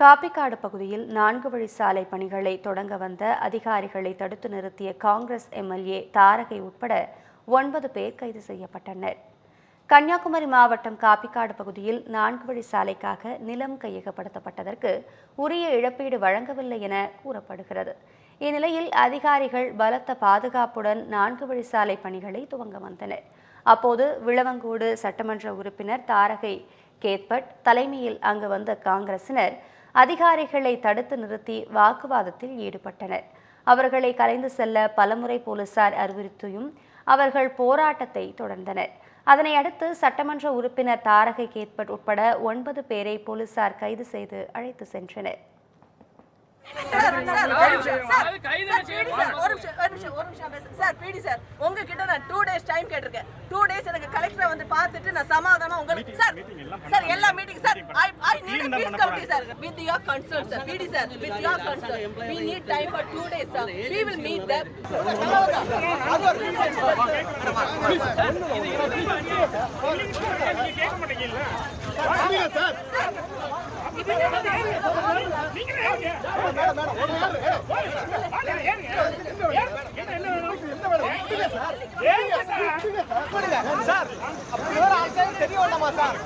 காப்பிக்காடு பகுதியில் நான்கு வழி சாலை பணிகளை தொடங்க வந்த அதிகாரிகளை தடுத்து நிறுத்திய காங்கிரஸ் எம்எல்ஏ தாரகை உட்பட ஒன்பது பேர் கைது செய்யப்பட்டனர். கன்னியாகுமரி மாவட்டம் காப்பிக்காடு பகுதியில் நான்கு வழி சாலைக்காக நிலம் கையகப்படுத்தப்பட்டதற்கு உரிய இழப்பீடு வழங்கவில்லை என கூறப்படுகிறது. இந்நிலையில் அதிகாரிகள் பலத்த பாதுகாப்புடன் நான்கு வழி சாலை பணிகளை துவங்க வந்தனர். அப்போது விளவங்கோடு சட்டமன்ற உறுப்பினர் தாரகை கேத்பட் தலைமையில் அங்கு வந்த காங்கிரசினர் அதிகாரிகளை தடுத்து நிறுத்தி வாக்குவாதத்தில் ஈடுபட்டனர் அவர்களை கலைந்து செல்ல பலமுறை போலீசார் அறிவுறுத்தியும் அவர்கள் போராட்டத்தை தொடர்ந்தனர் அதனை அடுத்து சட்டமன்ற உறுப்பினர் தாரகை கேத்பட் உட்பட ஒன்பது பேரை போலீசார் கைது செய்து அழைத்து சென்றனர் உங்ககிட்ட நான் two days time கேட்டிருக்கேன். Two எனக்கு collector வந்து பார்த்துட்டு நான் சமாதானம் உங்களுக்கு- சார், சார், எல்லா sir, I- I need a peace committee, sir, with your concern, sir. பிடி sir, with your concern. We need time for two days, sir. We will meet them. Sir அப்படி ஒரு ஆள் தெரிய வேண்டாமா சார்